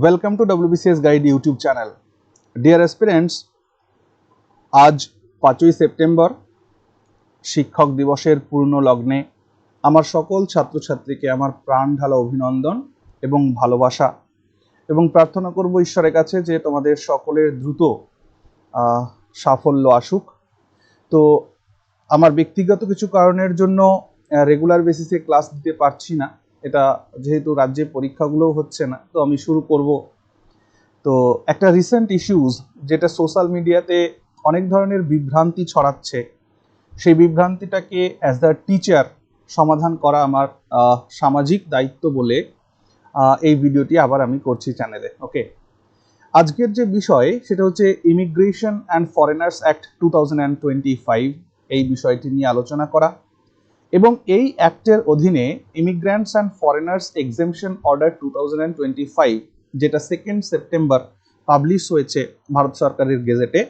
Welcome to WBCS guide YouTube channel dear aspirants আজ পাঁচই September শিক্ষক দিবসের পূর্ণ লগ্নে আমার সকল ছাত্রছাত্রীকে আমার প্রাণ ঢালা অভিনন্দন এবং ভালোবাসা এবং প্রার্থনা করব ঈশ্বরের কাছে যে তোমাদের সকলের দ্রুত সাফল্য আসুক। তো আমার ব্যক্তিগত কিছু কারণের জন্য রেগুলার বেসিসে ক্লাস দিতে পারছি না। এটা যেহেতু রাজ্যে পরীক্ষাগুলোও হচ্ছে না, তো আমি শুরু করব। তো একটা রিসেন্ট ইস্যুজ যেটা সোশ্যাল মিডিয়াতে অনেক ধরনের বিভ্রান্তি ছড়াচ্ছে, সেই বিভ্রান্তিটাকে অ্যাজ দ্য টিচার সমাধান করা আমার সামাজিক দায়িত্ব বলে এই ভিডিওটি আবার আমি করছি চ্যানেলে ওকে আজকের যে বিষয় সেটা হচ্ছে immigration and foreigners act two এই বিষয়টি নিয়ে আলোচনা করা। এবং এই অ্যাক্টের অধীনে immigrants and foreigners exemption order two যেটা সেকেন্ড সেপ্টেম্বর পাবলিশ হয়েছে ভারত সরকারের গেজেটে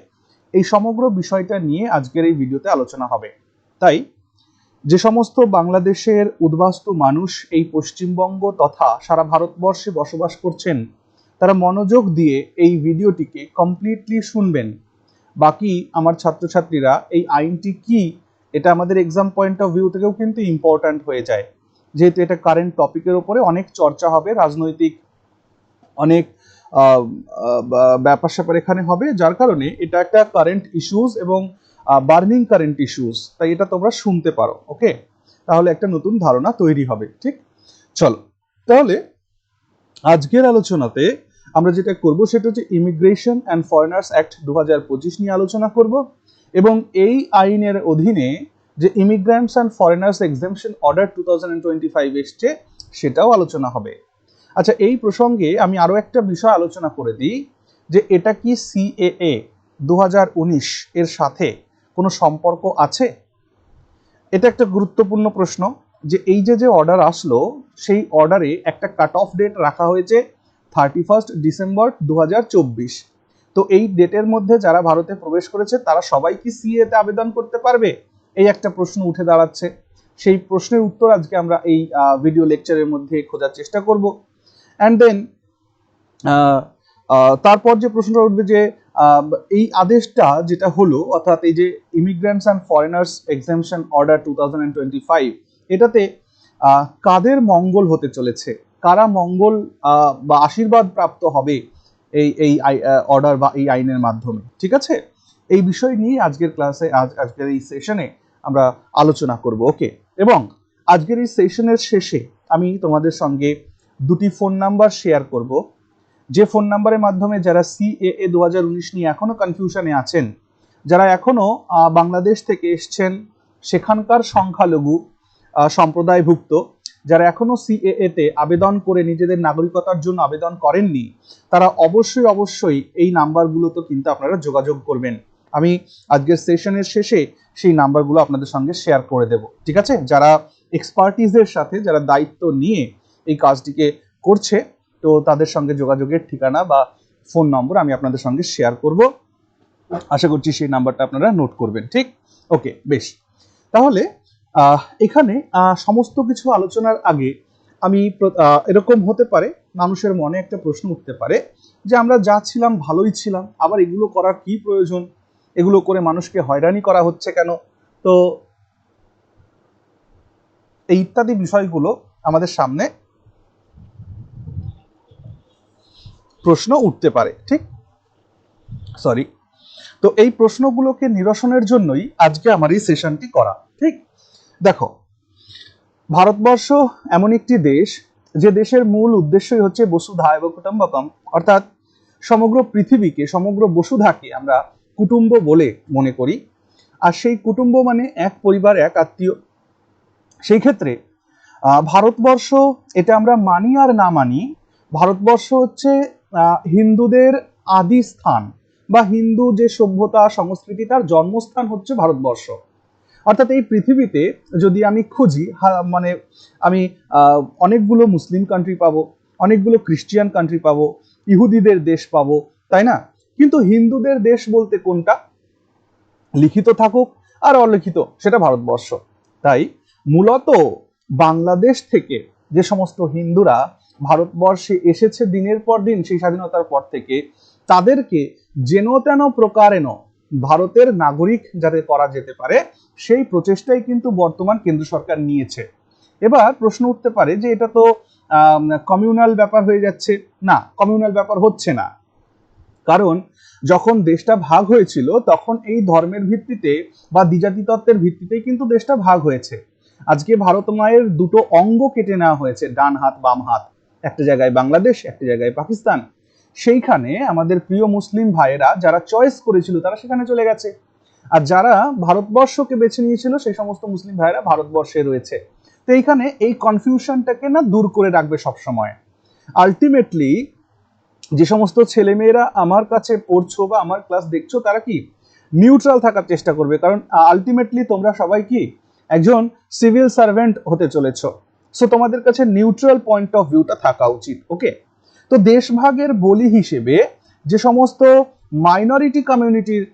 এই সমগ্র বিষয়টা নিয়ে আজকের এই ভিডিওতে আলোচনা হবে। তাই, যে সমস্ত বাংলাদেশের উদ্বাস্তু মানুষ এই পশ্চিমবঙ্গ তথা সারা ভারতবর্ষে বসবাস করছেন, তারা মনোযোগ দিয়ে এই ভিডিওটিকে কমপ্লিটলি শুনবেন। বাকি আমার ছাত্রছাত্রীরা এই আইনটি কি এটা আমাদের এক্সাম পয়েন্ট অফ ভিউ থেকেও কিন্তু ইম্পর্ট্যান্ট হয়ে যায়। যেহেতু এটা কারেন্ট টপিকের ওপরে অনেক চর্চা হবে, রাজনৈতিক অনেক ব্যাপার স্যাপার এখানে হবে। যার কারণে এটা একটা কারেন্ট ইস্যুস এবং বার্নিং কারেন্ট ইস্যুস তাই এটা তোমরা শুনতে পারো ওকে তাহলে একটা নতুন ধারণা তৈরি হবে, ঠিক? চলো, তাহলে আজকের আলোচনাতে আমরা যেটা করব সেটা হচ্ছে ইমিগ্রেশন অ্যান্ড ফরেনার্স অ্যাক্ট দু হাজার পঁচিশ নিয়ে আলোচনা করব। এবং এই আইনের অধীনে যে immigrants and foreigners exemption order two thousand এসছে, সেটাও আলোচনা হবে। আচ্ছা এই প্রসঙ্গে আমি আরও একটা বিষয় আলোচনা করে দিই, যে এটা কি সিএএ দু হাজার উনিশ এর সাথে কোনো সম্পর্ক আছে? এটা একটা গুরুত্বপূর্ণ প্রশ্ন, যে এই যে যে অর্ডার আসলো, সেই অর্ডারে একটা কাট অফ ডেট রাখা হয়েছে থার্টি ফার্স্ট ডিসেম্বর দু হাজার চব্বিশ। তো এই ডেটের মধ্যে যারা ভারতে প্রবেশ করেছে, তারা সবাই কি সিএ তে আবেদন করতে পারবে? এই একটা প্রশ্ন উঠে দাঁড়াচ্ছে। সেই প্রশ্নের উত্তর আজকে আমরা এই ভিডিও লেকচারের মধ্যে খোঁজার চেষ্টা করব। অ্যান্ড দেন তারপর যে প্রশ্নটা উঠবে যে এই আদেশটা যেটা হলো, অর্থাৎ এই যে immigrants and foreigners exemption order two এটাতে কাদের মঙ্গল হতে চলেছে? কারা মঙ্গল বা আশীর্বাদ প্রাপ্ত হবে? এই এই অর্ডার বা এই আইনের মাধ্যমে, ঠিক আছে? এই বিষয় নিয়ে আজকের ক্লাসে আজ, আজকের এই সেশনে আমরা আলোচনা করব ওকে এবং আজকের এই সেশনের শেষে আমি তোমাদের সঙ্গে দুটি ফোন নাম্বার শেয়ার করব। যে ফোন নাম্বারের মাধ্যমে যারা সিএএ দু হাজার উনিশ নিয়ে এখনও কনফিউশনে আছেন, যারা এখনও বাংলাদেশ থেকে এসছেন, সেখানকার সংখ্যালঘু সম্প্রদায়ভুক্ত যারা এখনও সিএএ তে আবেদন করে নিজেদের নাগরিকতার জন্য আবেদন করেননি, তারা অবশ্যই অবশ্যই এই নাম্বারগুলোতে কিন্তু আপনারা যোগাযোগ করবেন। আমি আজকের সেশনের শেষে সেই নাম্বারগুলো আপনাদের সঙ্গে শেয়ার করে দেব, ঠিক আছে? যারা এক্সপার্টিসের সাথে, যারা দায়িত্ব নিয়ে এই কাজটিকে করছে, তো তাদের সঙ্গে যোগাযোগের ঠিকানা বা ফোন নম্বর আমি আপনাদের সঙ্গে শেয়ার করব। আশা করছি সেই নাম্বারটা আপনারা নোট করবেন, ঠিক? ওকে বেশ। তাহলে এখানে সমস্ত কিছু আলোচনার আগে আমি এরকম হতে পারে, মানুষের মনে একটা প্রশ্ন উঠতে পারে যে আমরা যা ছিলাম ভালোই ছিলাম, আবার এগুলো করার কি প্রয়োজন? এগুলো করে মানুষকে হয়রানি করা হচ্ছে কেন? তো এই ইত্যাদি বিষয়গুলো আমাদের সামনে প্রশ্ন উঠতে পারে, ঠিক? সরি তো এই প্রশ্নগুলোকে নিরসনের জন্যই আজকে আমার এই সেশনটি করা, ঠিক? দেখো, ভারতবর্ষ এমন একটি দেশ যে দেশের মূল উদ্দেশ্যই হচ্ছে বসুধা এবং কুটুম্বকম। অর্থাৎ সমগ্র পৃথিবীকে, সমগ্র বসুধাকে আমরা কুটুম্ব বলে মনে করি। আর সেই কুটুম্ব মানে এক পরিবার, এক আত্মীয়। সেই ক্ষেত্রে ভারতবর্ষ এটা আমরা মানি আর না মানি, ভারতবর্ষ হচ্ছে হিন্দুদের আদি স্থান বা হিন্দু যে সভ্যতা, সংস্কৃতি, তার জন্মস্থান হচ্ছে ভারতবর্ষ। অর্থাৎ এই পৃথিবীতে যদি আমি খুঁজি মানে আমি অনেকগুলো মুসলিম কান্ট্রি পাবো, অনেকগুলো খ্রিস্টিয়ান কান্ট্রি পাবো, ইহুদিদের দেশ পাবো, তাই না? কিন্তু হিন্দুদের দেশ বলতে কোনটা? লিখিত থাকুক আর অলিখিত, সেটা ভারতবর্ষ। তাই মূলত বাংলাদেশ থেকে যে সমস্ত হিন্দুরা ভারতবর্ষে এসেছে দিনের পর দিন, সেই স্বাধীনতার পর থেকে, তাদেরকে যেন তেন প্রকারেণ ভারতের নাগরিক যাতে করা যেতে পারে, সেই প্রচেষ্টাই কিন্তু বর্তমান কেন্দ্র সরকার নিয়েছে। এবার প্রশ্ন উঠতে পারে যে এটা তো কমিউনাল ব্যাপার হয়ে যাচ্ছে। না কমিউনাল ব্যাপার হচ্ছে না। কারণ যখন দেশটা ভাগ হয়েছিল, তখন এই ধর্মের ভিত্তিতে বা দ্বিজাতি তত্ত্বের ভিত্তিতেই কিন্তু দেশটা ভাগ হয়েছে। আজকে ভারত মায়ের দুটো অঙ্গ কেটে নেওয়া হয়েছে, ডান হাত, বাম হাত। একটা জায়গায় বাংলাদেশ, একটা জায়গায় পাকিস্তান। সেইখানে আমাদের প্রিয় মুসলিম ভাইয়েরা যারা চয়েস করেছিল, তারা সেখানে চলে গেছে। আর যারা ভারতবর্ষকে বেছে নিয়েছিল, সেই সমস্ত মুসলিম ভাইয়েরা ভারতবর্ষে রয়েছে। তো এইখানে এই কনফিউশনটাকে না দূর করে রাখবে সবসময়। আলটিমেটলি যে সমস্ত ছেলেমেয়েরা আমার কাছে পড়ছো বা আমার ক্লাস দেখছ, তারা কি? নিউট্রাল থাকার চেষ্টা করবে। কারণ আলটিমেটলি তোমরা সবাই কি? একজন সিভিল সার্ভেন্ট হতে চলেছ। সো তোমাদের কাছে নিউট্রাল পয়েন্ট অফ ভিউটা থাকা উচিত ওকে তো দেশভাগের বলি হিসেবে যে সমস্ত মাইনরিটি কমিউনিটির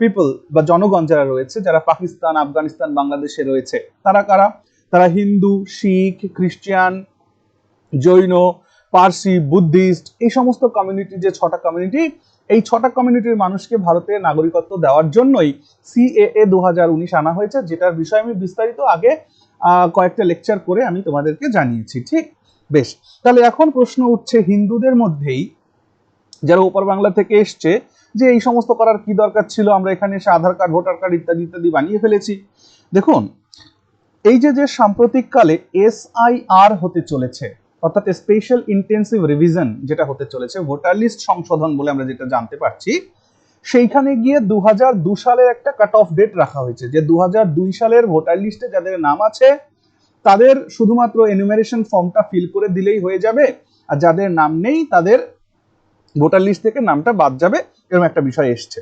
পিপল বা জনগণ যারা রয়েছে, যারা পাকিস্তান, আফগানিস্তান, বাংলাদেশে রয়েছে, তারা কারা? তারা হিন্দু, শিখ, খ্রিস্টান, জৈন, পার্সি, বুদ্ধিস্ট, এই সমস্ত কমিউনিটি যে ছটা কমিউনিটি এই ছটা কমিউনিটির মানুষকে ভারতে নাগরিকত্ব দেওয়ার জন্যই সিএএ দু হাজার উনিশ আনা হয়েছে, যেটার বিষয়ে আমি বিস্তারিত আগে কয়েকটা লেকচার করে আমি তোমাদেরকে জানিয়েছি, ঠিক? বেশ, তাহলে এখন প্রশ্ন উঠছে হিন্দুদের মধ্যেই, যারা ওপর বাংলা থেকে এসছে, যে এই সমস্ত করার কি দরকার ছিল? আমরা এখানে এসে আধার কার্ড, ভোটার কার্ড ইত্যাদি ইত্যাদি বানিয়ে ফেলেছি। দেখুন, এই যে যে সাম্প্রতিককালে এসআইআর হতে চলেছে, অর্থাৎ স্পেশাল ইন্টেন্সিভ রিভিশন যেটা হতে চলেছে ভোটার লিস্ট সংশোধন বলে আমরা যেটা জানতে পারছি, সেইখানে গিয়ে দু সালের একটা কাট অফ ডেট রাখা হয়েছে, যে দু সালের ভোটার লিস্টে যাদের নাম আছে তাদের শুধুমাত্র এনুমারেশন ফর্মটা ফিল করে দিলেই হয়ে যাবে। আর যাদের নাম নেই, তাদের ভোটার লিস্ট থেকে নামটা বাদ যাবে, এরকম একটা বিষয় এসছে।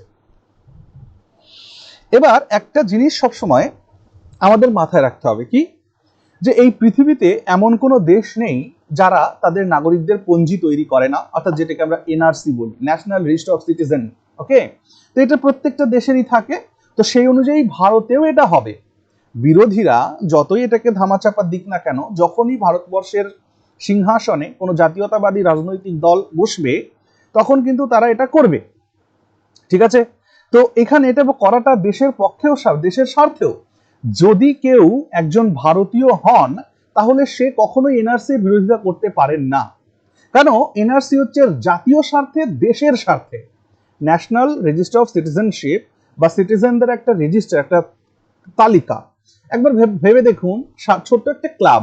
এবার একটা জিনিস সবসময় আমাদের মাথায় রাখতে হবে কি? যে এই পৃথিবীতে এমন কোনো দেশ নেই যারা তাদের নাগরিকদের পঞ্জি তৈরি করে না, অর্থাৎ যেটাকে আমরা এনআরসি বলি national register of citizen okay তো এটা প্রত্যেকটা দেশেরই থাকে, তো সেই অনুযায়ী ভারতেও এটা হবে। বিরোধীরা যতই এটাকে ধামাচাপার দিক না কেন, যখনই ভারতবর্ষের সিংহাসনে কোনো জাতীয়তাবাদী রাজনৈতিক দল বসবে, তখন কিন্তু তারা এটা করবে। ঠিক আছে? তো এখানে এটা করাটা দেশের পক্ষেও দেশের স্বার্থেও। যদি কেউ একজন ভারতীয় হন, তাহলে সে কখনোই এনআরসির বিরোধিতা করতে পারেন না। কেন? এনআরসি হচ্ছে জাতীয় স্বার্থে, দেশের স্বার্থে। ন্যাশনাল রেজিস্টার অফ সিটিজেনশিপ বা সিটিজেনদের একটা রেজিস্টার, একটা তালিকা। একবার ভেবে দেখুন ছোট্ট একটা ক্লাব,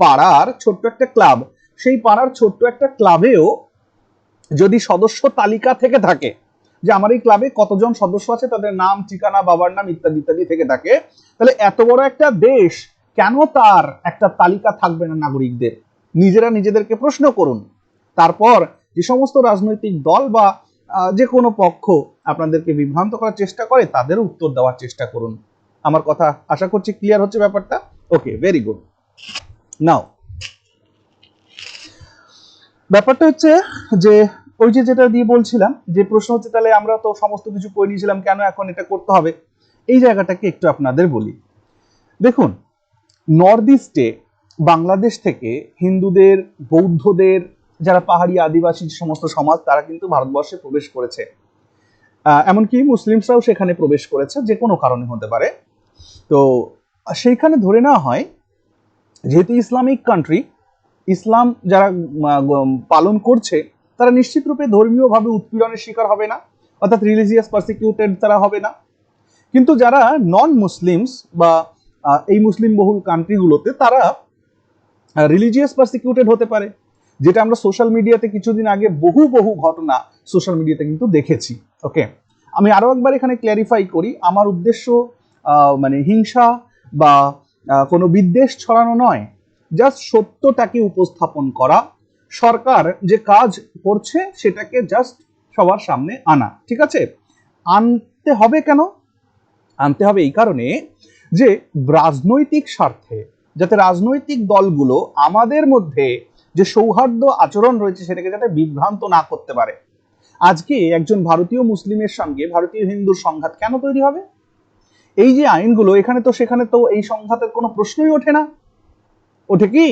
পাড়ার ছোট্ট একটা ক্লাব, সেই পাড়ার ছোট্ট একটা ক্লাবেও যদি সদস্য তালিকা থেকে থাকে, যে আমার এই ক্লাবে কতজন সদস্য আছে, তাদের নাম, ঠিকানা, বাবার নাম ইত্যাদি ইত্যাদি থেকে থাকে, তাহলে এত বড় একটা দেশ কেন তার একটা তালিকা থাকবে না নাগরিকদের? নিজেরা নিজেদেরকে প্রশ্ন করুন। তারপর যে সমস্ত রাজনৈতিক দল বা যে কোনো পক্ষ আপনাদেরকে বিভ্রান্ত করার চেষ্টা করে, তাদের উত্তর দেওয়ার চেষ্টা করুন। আমার কথা আশা করছি ক্লিয়ার হচ্ছে ব্যাপারটা? ওকে ভেরি গুড নাও ব্যাপারটা হচ্ছে যে ওই যে যেটা দিয়ে বলছিলাম, যে প্রশ্ন হচ্ছে তাহলে আমরা তো সমস্ত কিছু করে নিয়েছিলাম, কেন এখন এটা করতে হবে? এই জায়গাটাকে একটু আপনাদের বলি। দেখুন নর্থ ইস্টে বাংলাদেশ থেকে হিন্দুদের, বৌদ্ধদের, যারা পাহাড়ি আদিবাসী সমস্ত সমাজ, তারা কিন্তু ভারতবর্ষে প্রবেশ করেছে। এমনকি মুসলিমসরাও সেখানে প্রবেশ করেছে, যে কোনো কারণে হতে পারে। তো সেইখানে ধরে নেওয়া হয়, যেহেতু ইসলামিক কান্ট্রি ইসলাম যারা পালন করছে, তারা নিশ্চিত রূপে ধর্মীয়ভাবে উৎপীড়নের শিকার হবে না, অর্থাৎ রিলিজিয়াস পারসিকিউটেড তারা হবে না। কিন্তু যারা নন মুসলিমস বা এই মুসলিম বহুল কান্ট্রিগুলোতে তারা রিলিজিয়াস পারসিকিউটেড হতে পারে, যেটা আমরা সোশ্যাল মিডিয়াতে কিছুদিন আগে বহু বহু ঘটনা সোশ্যাল মিডিয়াতে কিন্তু দেখেছি। ওকে আমি আরও একবার এখানে ক্ল্যারিফাই করি, আমার উদ্দেশ্য মানে হিংসা বা কোনো বিদ্বেষ ছড়ানো নয়। জাস্ট সত্যটাকে উপস্থাপন করা। সরকার যে কাজ করছে সেটাকে জাস্ট সবার সামনে আনা, ঠিক আছে? আনতে হবে কেন? আনতে হবে এই কারণে যে রাজনৈতিক স্বার্থে, যাতে রাজনৈতিক দলগুলো আমাদের মধ্যে যে সৌহার্দ্য আচরণ রয়েছে সেটাকে যাতে বিভ্রান্ত না করতে পারে। আজকে একজন ভারতীয় মুসলিমের সঙ্গে ভারতীয় হিন্দুর সংঘাত কেন তৈরি হবে? এই যে আইনগুলো, এখানে তো সেখানে তো এই সংঘাতের কোনো প্রশ্নই ওঠে না। ওঠে কি?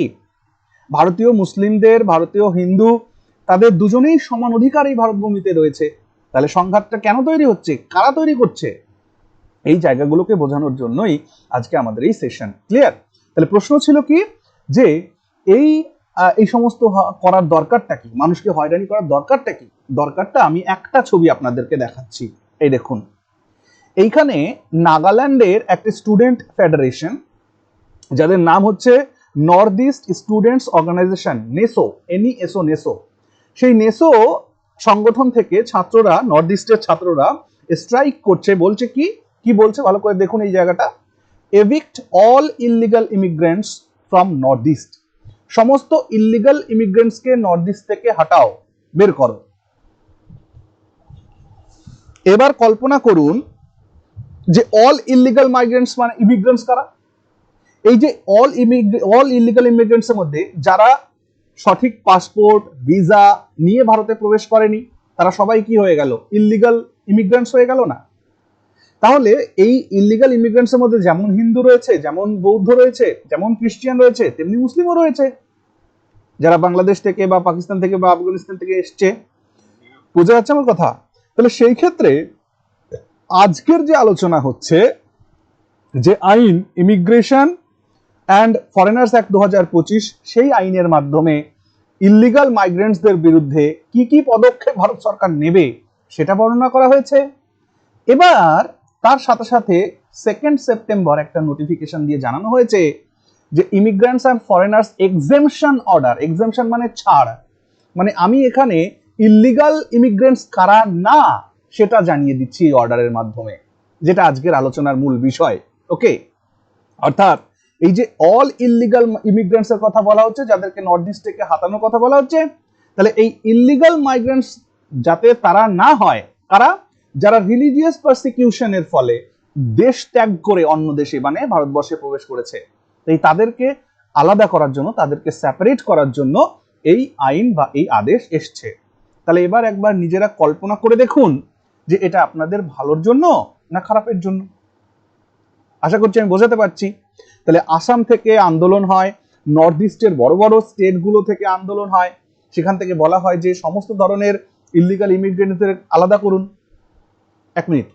ভারতীয় মুসলিমদের, ভারতীয় হিন্দু, তাদের দুজনেই সমান অধিকার এই ভারতভূমিতে রয়েছে। তাহলে সংঘাতটা কেন তৈরি হচ্ছে? কারা তৈরি করছে? এই জায়গাগুলোকে বোঝানোর জন্যই আজকে আমাদের এই সেশন ক্লিয়ার তাহলে প্রশ্ন ছিল কি? যে এই এই সমস্ত করার দরকারটা কি? মানুষকে হয়রানি করার দরকারটা কি? দরকারটা আমি একটা ছবি আপনাদেরকে দেখাচ্ছি। এই দেখুন। এইখানে নাগাল্যান্ডের একটা স্টুডেন্ট ফেডারেশন, যাদের নাম হচ্ছে North East Students Organisation, NESO NE S O NESO. সেই নেসো সংগঠন থেকে ছাত্ররা নর্থ ইস্টের ছাত্ররা স্ট্রাইক করছে, বলছে কি? কি বলছে? ভালো করে দেখুন এই জায়গাটা। Evict all illegal immigrants from north east সমস্ত ইলিগাল ইমিগ্রেন্টসকে নর্থ ইস্ট থেকে হাটাও, বের করো। এবার কল্পনা করুন যে অল ইলিগাল মাইগ্রেন্টস মানে ইমিগ্রেন্টস কারা? এই যে অল অল ইলিগাল ইমিগ্রেন্টস এর মধ্যে যারা সঠিক পাসপোর্ট ভিসা নিয়ে ভারতে প্রবেশ করেনি, তারা সবাই কি হয়ে গেল? ইলিগাল ইমিগ্রেন্টস হয়ে গেল না? তাহলে এই ইলিগাল ইমিগ্রেন্টস এর মধ্যে যেমন হিন্দু রয়েছে, যেমন বৌদ্ধ রয়েছে, যেমন খ্রিস্টিয়ান রয়েছে, তেমনি মুসলিমও রয়েছে। যারা বাংলাদেশ থেকে বা পাকিস্তান থেকে বা আফগানিস্তান থেকে এসছে, বোঝা যাচ্ছে আমার কথা? তাহলে সেই ক্ষেত্রে আজকের যে আলোচনা হচ্ছে, যে আইন ইমিগ্রেশন অ্যান্ড ফরেনার্স অ্যাক্ট দু সেই আইনের মাধ্যমে ইলিগাল মাইগ্রেন্টসদের বিরুদ্ধে কি কি পদক্ষেপ ভারত সরকার নেবে, সেটা বর্ণনা করা হয়েছে। এবার তার সাথে সাথে সেকেন্ড সেপ্টেম্বর একটা নোটিফিকেশন দিয়ে জানানো হয়েছে যে immigrants and foreigners exemption order exemption মানে ছাড়। মানে আমি এখানে ইলিগাল ইমিগ্রেন্টস কারা না সেটা জানিয়ে দিচ্ছি এই অর্ডারের মাধ্যমে, যেটা আজকের আলোচনার মূল বিষয় ওকে অর্থাৎ এই যে অল ইলিগাল ইমিগ্রেন্টস এর কথা বলা হচ্ছে, যাদেরকে নর্থ ইস্ট থেকে হাতানোর কথা বলা হচ্ছে, তাহলে এই ইলিগাল মাইগ্রেন্টস যাতে তারা না হয়, কারা? যারা রিলিজিয়াস পারসিকিউশনের ফলে দেশ ত্যাগ করে অন্য দেশে মানে ভারতবর্ষে প্রবেশ করেছে, তাই তাদেরকে আলাদা করার জন্য, তাদেরকে সেপারেট করার জন্য এই আইন বা এই আদেশ এসছে। তাহলে এবার একবার নিজেরা কল্পনা করে দেখুন যে এটা আপনাদের ভালোর জন্য না খারাপের জন্য? আশা করছি আমি বোঝাতে পারছি। তাহলে আসাম থেকে আন্দোলন হয় নর্থ ইস্টের বড় বড় স্টেটগুলো থেকে আন্দোলন হয়। সেখান থেকে বলা হয় যে সমস্ত ধরনের ইলিগাল ইমিগ্রেন্টদের আলাদা করুন। এক মিনিট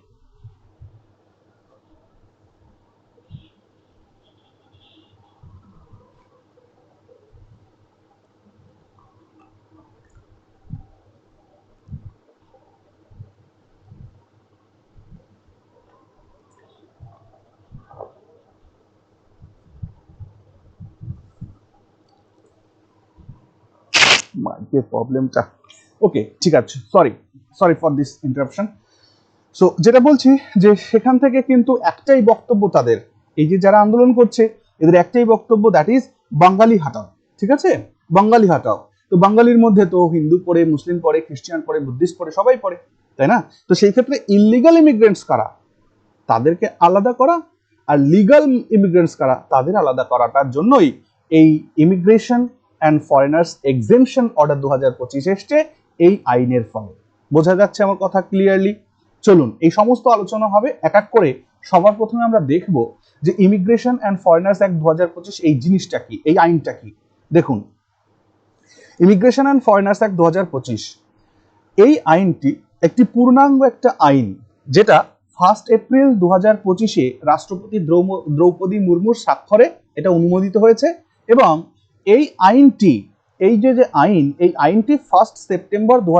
মাইকের প্রবলেমটা ওকে ঠিক আছে। Sorry sorry for this interruption so যেটা বলছি যে সেখান থেকে কিন্তু একটাই বক্তব্য তাদের। এই যে যারা আন্দোলন করছে, এদের একটাই বক্তব্য দ্যাট ইজ বাঙালি হাটাও। ঠিক আছে? বাঙালি হাটাও। তো বাঙালির মধ্যে তো হিন্দু পড়ে, মুসলিম পড়ে, খ্রিস্টান পড়ে, বুদ্ধিস্ট পড়ে, সবাই পড়ে, তাই না? তো সেই ক্ষেত্রে ইলিগাল ইমিগ্রেন্টস কারা? তাদেরকে আলাদা করা আর লিগাল ইমিগ্রেন্টস কারা? তাদের আলাদা করাটার জন্যই এই immigration and foreigners exemption order দু হাজার পঁচিশ এসছে এই আইনের ফলে। বোঝা যাচ্ছে আমার কথা ক্লিয়ারলি চলুন, এই সমস্ত আলোচনা হবে এক এক করে। সবার প্রথমে আমরা দেখব যে ইমিগ্রেশন অ্যান্ড ফরেনার্স অ্যাক্ট দু হাজার পঁচিশ এই জিনিসটা কি, এই আইনটা কি। দেখুন ইমিগ্রেশন অ্যান্ড ফরেনার্স অ্যাক্ট দু হাজার পঁচিশ, এই আইনটি একটি পূর্ণাঙ্গ একটা আইন যেটা ফার্স্ট এপ্রিল দু হাজার পঁচিশে রাষ্ট্রপতি দ্রৌপদী মুর্মুর স্বাক্ষরে এটা অনুমোদিত হয়েছে এবং এই আইনটি, এই যে যে আইন, এই আইনটি ফার্স্ট সেপ্টেম্বর দু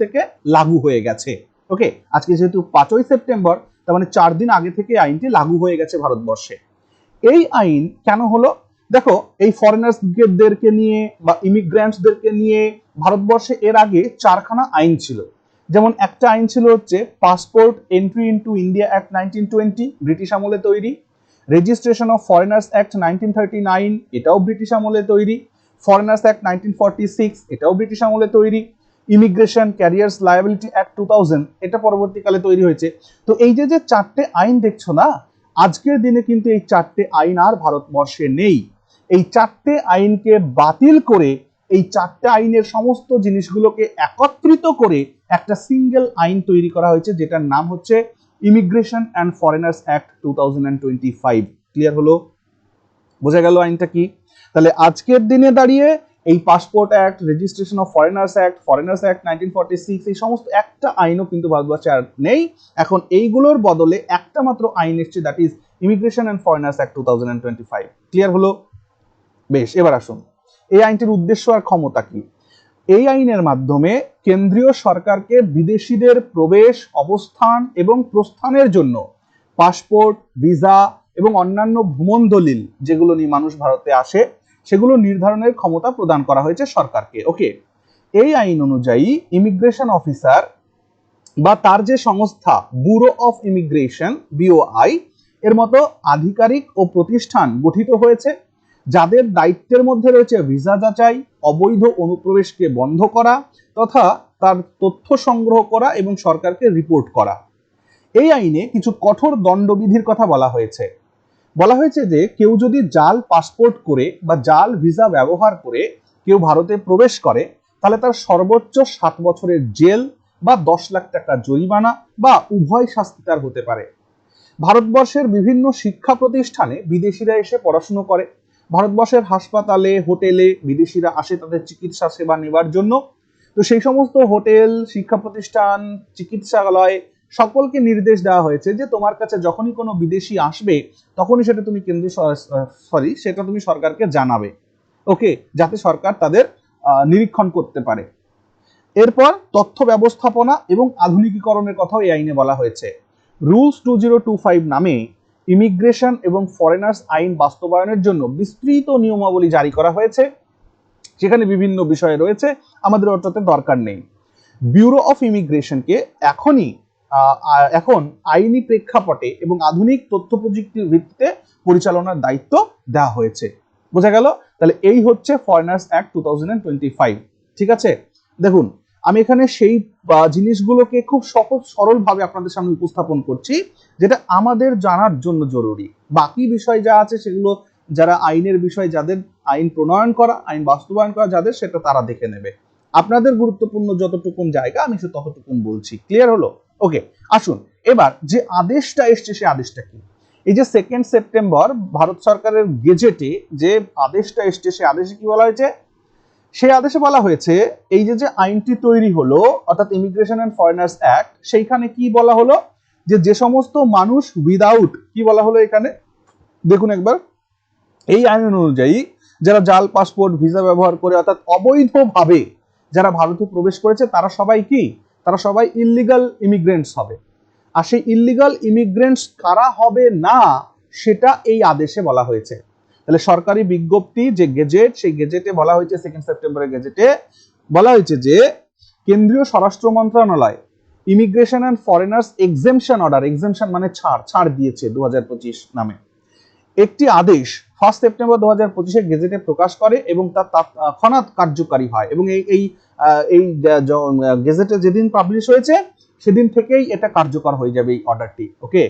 থেকে লাগু হয়ে গেছে। ওকে আজকে যেহেতু পাঁচই সেপ্টেম্বর তার মানে চার দিন আগে থেকে আইনটি লাগু হয়ে গেছে ভারতবর্ষে। এই আইন কেন হলো? দেখো, এই ফরেনার্সদেরকে নিয়ে বা ইমিগ্রেন্টসদেরকে নিয়ে ভারতবর্ষে এর আগে চারখানা আইন ছিল। যেমন একটা আইন ছিল হচ্ছে passport entry into India act nineteen twenty British আমলে তৈরি। Registration of foreigners act nineteen thirty nine এটাও ব্রিটিশ আমলে তৈরি। ফরেনার্স অ্যাক্ট নাইনটিন সিক্স এটাও ব্রিটিশ আমলে তৈরি। Immigration carriers liability act two এটা পরবর্তীকালে তৈরি হয়েছে। তো এই যে যে চারটে আইন দেখছ না, আজকের দিনে কিন্তু এই চারটে আইন আর ভারতবর্ষে নেই। এই চারটে আইনকে বাতিল করে, এই চারটে আইনের সমস্ত জিনিসগুলোকে একত্রিত করে একটা সিঙ্গেল আইন তৈরি করা হয়েছে, যেটার নাম হচ্ছে immigration and foreigners act two clear হলো? বোঝা গেল আইনটা কি? তাহলে আজকের দিনে দাঁড়িয়ে এই passport act registration of foreigners act foreigners act nineteen forty six এই সমস্ত একটা আইনও কিন্তু ভারতবর্ষে আর নেই। এখন এইগুলোর বদলে একটা মাত্র আইন এসছে that is immigration and foreigners act two clear হলো? বেশ, এবার আসুন। এই আইনটির উদ্দেশ্য আর ক্ষমতা কি? এই আইনের মাধ্যমে কেন্দ্রীয় সরকারকে বিদেশিদের প্রবেশ, অবস্থান এবং প্রস্থানের জন্য পাসপোর্ট, ভিসা এবং অন্যান্য ভ্রমণ দলিল যেগুলো নিয়ে মানুষ ভারতে আসে, সেগুলো নির্ধারণের ক্ষমতা প্রদান করা হয়েছে সরকারকে। ওকে? এই আইন অনুযায়ী ইমিগ্রেশন অফিসার বা তার যে সংস্থা ব্যুরো অফ ইমিগ্রেশন বিওআই এর মতো আধিকারিক ও প্রতিষ্ঠান গঠিত হয়েছে। যাদের দায়িত্বের মধ্যে রয়েছে ভিসা যাচাই, অবৈধ অনুপ্রবেশকে বন্ধ করা তথা তার তথ্য সংগ্রহ করা এবং সরকারকে রিপোর্ট করা। এই আইনে কিছু কঠোর দণ্ডবিধির কথা বলা হয়েছে। বলা হয়েছে যে কেউ যদি জাল পাসপোর্ট করে বা জাল ভিসা ব্যবহার করে কেউ ভারতে প্রবেশ করে, তাহলে তার সর্বোচ্চ সাত বছরের জেল বা দশ লাখ টাকা জরিমানা বা উভয় শাস্তি তার হতে পারে। ভারতবর্ষের বিভিন্ন শিক্ষা প্রতিষ্ঠানে বিদেশিরা এসে পড়াশুনো করে। ভারতবর্ষের হাসপাতালে, হোটেলে বিদেশিরা আসে তাদের চিকিৎসা সেবা নেবার জন্য। তো সেই সমস্ত হোটেল, শিক্ষা প্রতিষ্ঠান, চিকিৎসালয় সকলকে নির্দেশ দেওয়া হয়েছে যে তোমার কাছে যখনই কোনো বিদেশি আসবে, তখনই সেটা তুমি কেন্দ্র সরি সেটা তুমি সরকারকে জানাবে। ওকে যাতে সরকার তাদের নিরীক্ষণ করতে পারে। এরপর তথ্য ব্যবস্থাপনা এবং আধুনিকীকরণের কথাও এই আইনে বলা হয়েছে। Rules two zero two five নামে ইমিগ্রেশন এবং ফরেনার্স আইন বাস্তবায়নের জন্য বিস্তৃত নিয়মাবলী জারি করা হয়েছে। সেখানে বিভিন্ন বিষয় রয়েছে, আমাদের ওটাতে দরকার নেই। ব্যুরো অফ ইমিগ্রেশনকে এখনই এখন আইনি প্রেক্ষাপটে এবং আধুনিক তথ্য প্রযুক্তির ভিত্তিতে পরিচালনার দায়িত্ব দেওয়া হয়েছে। বোঝা গেল? তাহলে এই হচ্ছে ফরেনার্স অ্যাক্ট টু ঠিক আছে? দেখুন আমি এখানে সেই জিনিসগুলোকে খুব সহজ, সরলভাবে আপনাদের সামনে উপস্থাপন করছি, যেটা আমাদের জানার জন্য জরুরি। বাকি বিষয় যা আছে সেগুলো যারা আইনের বিষয়, যাদের আইন প্রণয়ন করা, আইন বাস্তবায়ন করা, যাদের সেটা তারা দেখে নেবে। আপনাদের গুরুত্বপূর্ণ যতটুকুন জায়গা, আমি সে ততটুকুন বলছি। ক্লিয়ার হলো? ওকে আসুন। এবার যে আদেশটা এসছে, সে আদেশটা কি? এই যে সেকেন্ড সেপ্টেম্বর ভারত সরকারের গেজেটে যে আদেশটা এসছে, সে আদেশে কি বলা হয়েছে? সেই আদেশে বলা হয়েছে, এই যে যে আইনটি তৈরি হলো, অর্থাৎ ইমিগ্রেশন অ্যান্ড ফরেনার্স অ্যাক্ট সেইখানে কি বলা হলো? যে যে সমস্ত মানুষ উইদাউট কি বলা হলো এখানে? দেখুন একবার। এই আইন অনুযায়ী যারা জাল, পাসপোর্ট, ভিসা ব্যবহার করে, অর্থাৎ অবৈধভাবে যারা ভারতে প্রবেশ করেছে, তারা সবাই কি? তারা সবাই ইল্লিগাল ইমিগ্রেন্টস হবে। আর সেই ইল্লিগাল ইমিগ্রেন্টস কারা হবে না, সেটা এই আদেশে বলা হয়েছে। তাহলে সরকারি বিজ্ঞপ্তি যে গেজেট, সেই গেজেটে বলা হয়েছে সেকেন্ড সেপ্টেম্বরের গেজেটে, বলা হয়েছে যে কেন্দ্রীয় স্বরাষ্ট্র মন্ত্রণালয় immigration and foreigners exemption order exemption মানে ছাড় ছাড় দিয়েছে দুহাজার পঁচিশ নামে। একটি আদেশ ফার্স্ট সেপ্টেম্বর দু হাজার পঁচিশে গেজেটে প্রকাশ করে এবং তা তৎক্ষণাৎ কার্যকারী হয় এবং এই এই এই গেজেটে যেদিন পাবলিশ হয়েছে, সেদিন থেকেই এটা কার্যকর হয়ে যাবে এই অর্ডারটি ওকে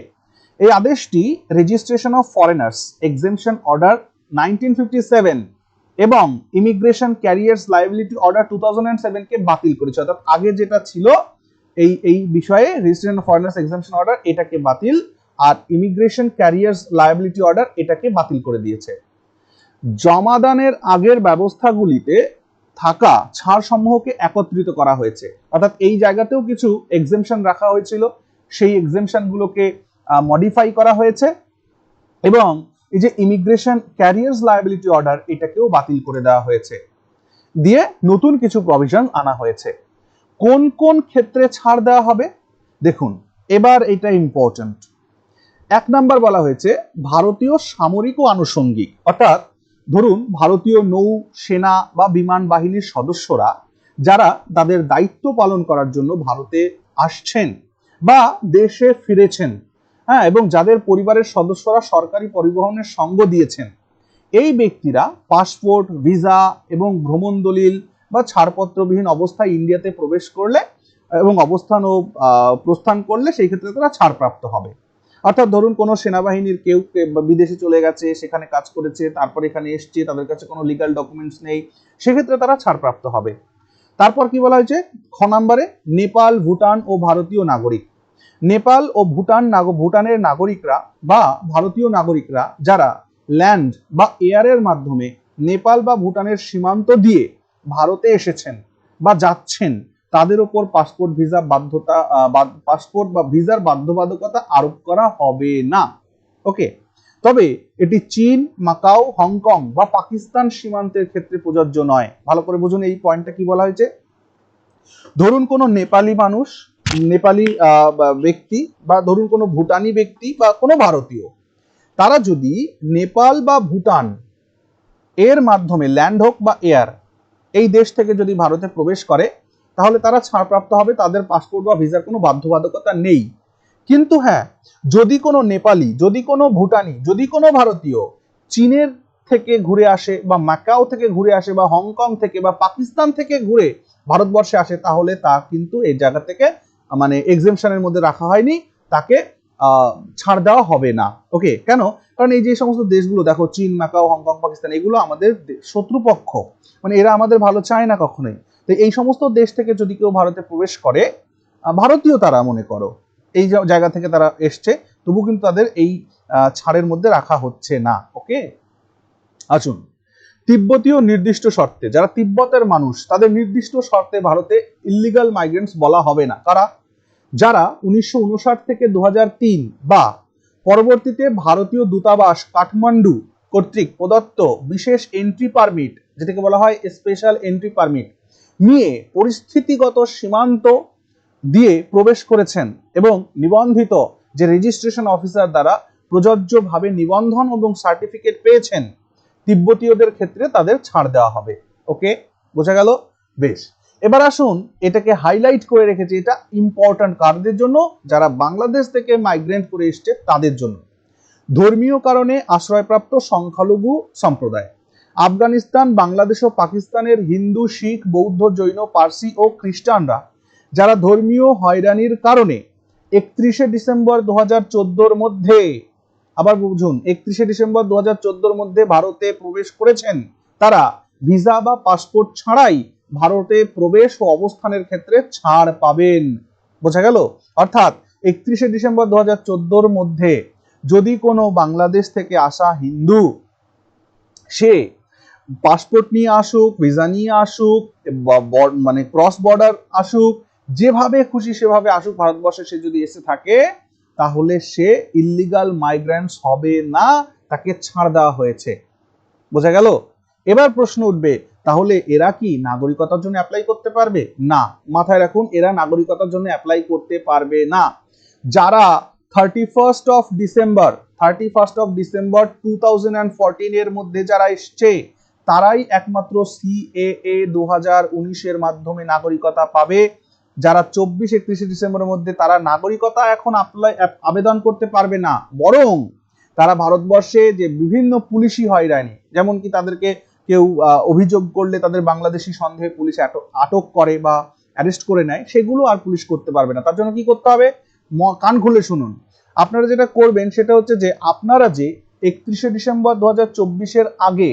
এই আদেশটি registration of foreigners exemption order nineteen fifty seven এবং immigration carriers liability order two কে বাতিল করেছে। অর্থাৎ আগে যেটা ছিল, এই এই বিষয়ে registration of foreigners exemption order এটাকে বাতিল আর ইমিগ্রেশন ক্যারিয়ার্স লায়াবিলিটি অর্ডার এটাকে বাতিল করে দিয়েছে। জমাদানের আগের ব্যবস্থাগুলিতে থাকা ছাড় সমূহকে একত্রিত করা হয়েছে। অর্থাৎ এই জায়গাতেও কিছু এক্সেমশন রাখা হয়েছিল। সেই এক্সেমশন গুলোকে মডিফাই করা হয়েছে এবং এই যে ইমিগ্রেশন ক্যারিয়ার্স লায়াবিলিটি অর্ডার এটাকেও বাতিল করে দেওয়া হয়েছে। দিয়ে নতুন কিছু প্রভিশন আনা হয়েছে। কোন কোন ক্ষেত্রে ছাড় দেওয়া হবে? দেখুন, এবার এটা ইম্পর্ট্যান্ট এক নাম্বার বলা হয়েছে, ভারতীয় সামরিক ও আনুষঙ্গিক। অর্থাৎ ধরুন, ভারতীয় নৌ সেনা বা বিমান বাহিনীর সদস্যরা যারা তাদের দায়িত্ব পালন করার জন্য ভারতে আসছেন বা দেশে ফিরেছেন হ্যাঁ এবং যাদের পরিবারের সদস্যরা সরকারি পরিবহনের সঙ্গ দিয়েছেন, এই ব্যক্তিরা পাসপোর্ট, ভিসা এবং ভ্রমণ দলিল বা ছাড়পত্রবিহীন অবস্থায় ইন্ডিয়াতে প্রবেশ করলে এবং অবস্থান ও প্রস্থান করলে সেই ক্ষেত্রে তারা ছাড়প্রাপ্ত হবে। অর্থাৎ ধরুন কোনো সেনাবাহিনীর কেউ বিদেশে চলে গেছে, সেখানে কাজ করেছে, তারপর এখানে এসছে, তাদের কাছে কোনো লিগাল ডকুমেন্টস নেই, সেক্ষেত্রে তারা ছাড়প্রাপ্ত হবে। তারপর কি বলা হয়েছে? খ নম্বরে নেপাল, ভুটান ও ভারতীয় নাগরিক। নেপাল ও ভুটান ভুটানের নাগরিকরা বা ভারতীয় নাগরিকরা যারা ল্যান্ড বা এয়ারের মাধ্যমে নেপাল বা ভুটানের সীমান্ত দিয়ে ভারতে এসেছেন বা যাচ্ছেন, তাদের ওপর পাসপোর্ট ভিসা বাধ্যতা পাসপোর্ট বা ভিসার বাধ্যবাধকতা আরোপ করা হবে না। ওকে? তবে এটি চীন, মাকাও, হংকং বা পাকিস্তান সীমান্তের ক্ষেত্রে প্রযোজ্য নয়। ভালো করে বুঝুন এই পয়েন্টটা কি বলা হয়েছে। ধরুন কোনো নেপালি মানুষ নেপালি ব্যক্তি বা ধরুন কোনো ভুটানি ব্যক্তি বা কোনো ভারতীয়, তারা যদি নেপাল বা ভুটান এর মাধ্যমে ল্যান্ড হোক বা এয়ার এই দেশ থেকে যদি ভারতে প্রবেশ করে, তাহলে তারা ছাড়প্রাপ্ত হবে, তাদের পাসপোর্ট বা ভিসার কোনো বাধ্যবাধকতা নেই। কিন্তু হ্যাঁ যদি কোনো নেপালি, যদি কোনো ভুটানি, যদি কোনো ভারতীয় চীনের থেকে ঘুরে আসে বা ম্যাকাও থেকে ঘুরে আসে বা হংকং থেকে বা পাকিস্তান থেকে ঘুরে ভারতবর্ষে আসে, তাহলে তা কিন্তু এই জায়গা থেকে মানে এক্সেমশনের মধ্যে রাখা হয়নি, তাকে ছাড় দেওয়া হবে না। ওকে কেন? কারণ এই যে সমস্ত দেশগুলো, দেখো চীন, ম্যাকাও, হংকং, পাকিস্তান, এগুলো আমাদের শত্রুপক্ষ। মানে এরা আমাদের ভালো চায় না কখনোই। তো এই সমস্ত দেশ থেকে যদি কেউ ভারতে প্রবেশ করে ভারতীয় তারা মনে করো, এই জায়গা থেকে তারা এসছে, তবু কিন্তু তাদের এই ছাড়ের মধ্যে রাখা হচ্ছে না। ওকে আসুন। তিব্বতীয় নির্দিষ্ট শর্তে, যারা তিব্বতের মানুষ, তাদের নির্দিষ্ট শর্তে ভারতে ইল্লিগাল মাইগ্রেন্টস বলা হবে না। কারা? যারা উনিশশো উনষাট থেকে দু হাজার তিন বা পরবর্তীতে ভারতীয় দূতাবাস কাঠমান্ডু কর্তৃক প্রদত্ত বিশেষ এন্ট্রি পারমিট যেটাকে বলা হয় স্পেশাল এন্ট্রি পারমিট নিয়ে পরিস্থিতিগত সীমান্ত দিয়ে প্রবেশ করেছেন এবং নিবন্ধিত যে রেজিস্ট্রেশন অফিসার দ্বারা প্রযোজ্যভাবে নিবন্ধন এবং সার্টিফিকেট পেয়েছেন তিব্বতীয়দের ক্ষেত্রে তাদের ছাড় দেওয়া হবে। ওকে বোঝা গেল? বেশ। এবার আসুন এটাকে হাইলাইট করে রেখেছি। এটা ইম্পর্ট্যান্ট কারদের জন্য, যারা বাংলাদেশ থেকে মাইগ্রেন্ট করে এসছে, তাদের জন্য। ধর্মীয় কারণে আশ্রয়প্রাপ্ত সংখ্যালঘু সম্প্রদায়। আফগানিস্তান, বাংলাদেশ ও পাকিস্তানের হিন্দু, শিখ, বৌদ্ধ, জৈন, পার্সি ও খ্রিস্টানরা, যারা ধর্মীয় হয়রানির কারণে একত্রিশে ডিসেম্বর দু হাজার মধ্যে আবার বুঝুন, একত্রিশে ডিসেম্বর দু হাজার মধ্যে ভারতে প্রবেশ করেছেন তারা। ভিসা বা পাসপোর্ট ছাড়াই ভারতে প্রবেশ ও অবস্থানের ক্ষেত্রে ছাড় পাবেন। বোঝা গেল? অর্থাৎ একত্রিশে ডিসেম্বর দু হাজার মধ্যে যদি কোনো বাংলাদেশ থেকে আসা হিন্দু, সে পাসপোর্ট নিয়ে আসুক, ভিসা নিয়ে আসুক মানে ক্রস বর্ডার আসুক, যেভাবে খুশি সেভাবে আসুক, ভারতবর্ষে সে যদি এসে থাকে তাহলে সে ইল্লিগাল মাইগ্রেন্টস হবে না, তাকে ছাড় দেওয়া হয়েছে। বোঝা গেল? এবার প্রশ্ন উঠবে, তাহলে এরা কি নাগরিকতার জন্য অ্যাপ্লাই করতে পারবে? না। মাথায় রাখুন, এরা নাগরিকতার জন্য অ্যাপ্লাই করতে পারবে না। যারা thirty first of December thirty first of December two thousand and fourteen এর মধ্যে যারা এসছে, তারাই একমাত্র সিএএ দু হাজার উনিশের মাধ্যমে নাগরিকতা পাবে। যারা চব্বিশ, একত্রিশে ডিসেম্বরের মধ্যে তারা নাগরিকতা এখন অ্যাপ্লাই আবেদন করতে পারবে না, বরং তারা ভারতবর্ষে যে বিভিন্ন পুলিশি হয়রানি যেমন কি তাদেরকে কেউ অভিযোগ করলে তাদের বাংলাদেশি সন্দেহে পুলিশ আটক করে বা অ্যারেস্ট করে নেয়, সেগুলো আর পুলিশ করতে পারবে না। তার জন্য কি করতে হবে? কান খুলে শুনুন। আপনারা যেটা করবেন সেটা হচ্ছে যে, আপনারা যে একত্রিশে ডিসেম্বর দু হাজার আগে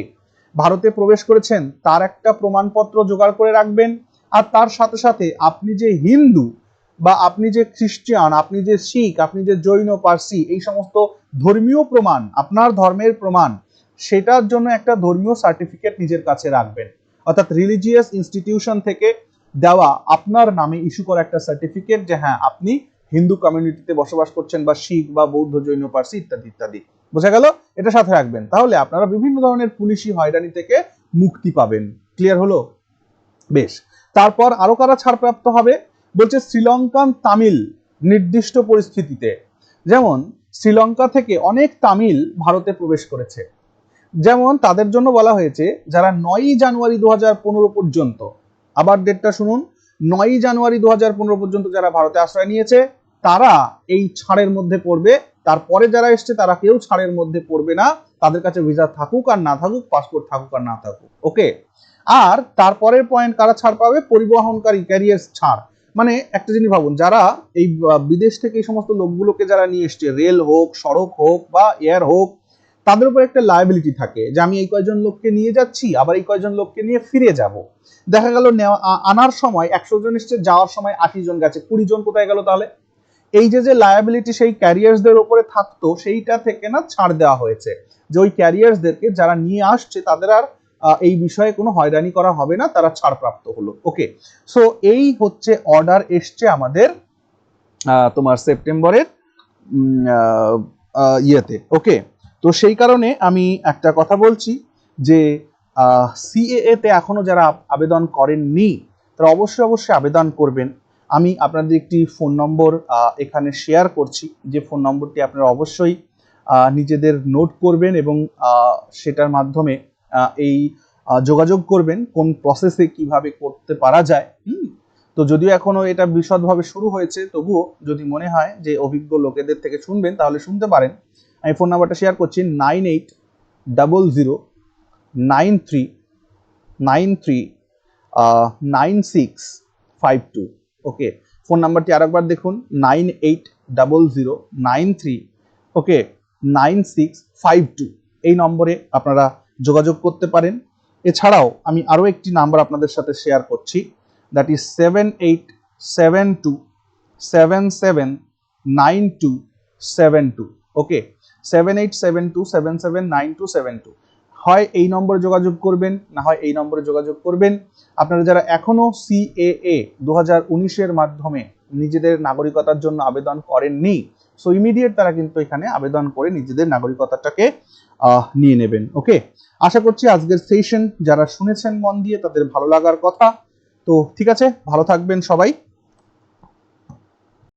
ভারতে প্রবেশ করেছেন, তার একটা প্রমাণপত্র জোগাড় করে রাখবেন আর তার সাথে সাথে আপনি যে হিন্দু বা আপনি যে খ্রিস্টান, আপনি যে শিখ, আপনি যে জৈন, পার্সি, এই সমস্ত ধর্মীয় প্রমাণ, আপনার ধর্মের প্রমাণ, সেটার জন্য একটা ধর্মীয় সার্টিফিকেট নিজের কাছে রাখবেন। অর্থাৎ রিলিজিয়াস ইনস্টিটিউশন থেকে দেওয়া আপনার নামে ইস্যু করা একটা সার্টিফিকেট যে হ্যাঁ আপনি হিন্দু কমিউনিটিতে বসবাস করছেন বা শিখ বা বৌদ্ধ, জৈন, পার্সি ইত্যাদি ইত্যাদি। বোঝা গেল? এটা সাথে রাখবেন। তাহলে আপনারা বিভিন্ন ধরনের পুলিশি হয়রানি থেকে মুক্তি পাবেন। ক্লিয়ার হলো? বেশ। তারপর আরও কারা ছাড়প্রাপ্ত হবে? বলছে শ্রীলঙ্কান তামিল নির্দিষ্ট পরিস্থিতিতে। যেমন, শ্রীলঙ্কা থেকে অনেক তামিল ভারতে প্রবেশ করেছে। যেমন, তাদের জন্য বলা হয়েছে, যারা নয়ই জানুয়ারি দু হাজার পনেরো পর্যন্ত, আবার ডেটটা শুনুন, নয়ই জানুয়ারি দু হাজার পনেরো পর্যন্ত যারা ভারতে আশ্রয় নিয়েছে, তারা এই ছাড়ের মধ্যে পড়বে। তারপরে যারা এসছে, তারা কেউ ছাড়ের মধ্যে পড়বে না। তাদের কাছে ভিসা থাকুক আর না থাকুক পাসপোর্ট থাকুক আর না থাকুক ওকে আর তারপরের পয়েন্ট কারা ছাড় পাবে? পরিবহনকারী ক্যারিয়ার ছাড়। মানে একটা জিনিস ভাবুন, যারা এই বিদেশ থেকে এই সমস্ত লোকগুলোকে যারা নিয়ে এসছে রেল হোক, সড়ক হোক বা এয়ার হোক, তাদের উপর একটা লায়াবিলিটি থাকে যে আমি এই কয়জন লোককে নিয়ে যাচ্ছি, আবার এই কয়জন লোককে নিয়ে ফিরে যাব। দেখা গেল আনার সময় একশো জন এসছে, যাওয়ার সময় আশি জন গেছে, কুড়ি জন কোথায় গেল তাহলে? এই যে যে লায়াবিলিটি সেই ক্যারিয়ার্সদের উপরে থাকতো, সেইটা থেকে না ছাড় দেওয়া হয়েছে। যে ওই ক্যারিয়ার্সদেরকে যারা নিয়ে আসছে, তাদের আর এই বিষয়ে কোনো হয়রানি করা হবে না, তারা ছাড়প্রাপ্ত হলো। ওকে সো এই হচ্ছে অর্ডার এসছে আমাদের তোমার সেপ্টেম্বরের ইয়েতে। ওকে, তো সেই কারণে আমি একটা কথা বলছি যে সিএএ তে এখনও যারা আব- আবেদন করেননি, তারা অবশ্যই অবশ্যই আবেদন করবেন। আমি আপনাদের একটি ফোন নম্বর এখানে শেয়ার করছি। যে ফোন নম্বরটি আপনারা অবশ্যই নিজেদের নোট করবেন এবং সেটার মাধ্যমে এই যোগাযোগ করবেন কোন প্রসেসে কীভাবে করতে পারা যায়। তো যদিও এখনও এটা বিশদভাবে শুরু হয়েছে, তবুও যদি মনে হয় যে অভিজ্ঞ লোকেদের থেকে শুনবেন, তাহলে শুনতে পারেন। আমি ফোন নাম্বারটা শেয়ার করছি nine eight double zero nine three nine three nine six five two okay phone নাম্বারটি আরেকবার দেখুন nine eight double zero nine three okay nine six five two. এই নম্বরে আপনারা যোগাযোগ করতে পারেন। এছাড়াও আমি আরও একটি নাম্বার আপনাদের সাথে শেয়ার করছি। That is seven eight seven two seven seven nine two seven two okay seven eight seven two seven seven nine two seven two হয় এই নম্বরে যোগাযোগ করবেন, না হয় এই নম্বরে যোগাযোগ করবেন। আপনারা যারা এখনও সিএএ দু হাজার উনিশের মাধ্যমে নিজেদের নাগরিকতার জন্য আবেদন করেননি সো ইমিডিয়েট তারা কিন্তু এখানে আবেদন করে নিজেদের নাগরিকতাটাকে নিয়ে নেবেন ওকে আশা করছি আজকের সেশন যারা শুনেছেন মন দিয়ে তাদের ভালো লাগার কথা। তো, ঠিক আছে, ভালো থাকবেন সবাই।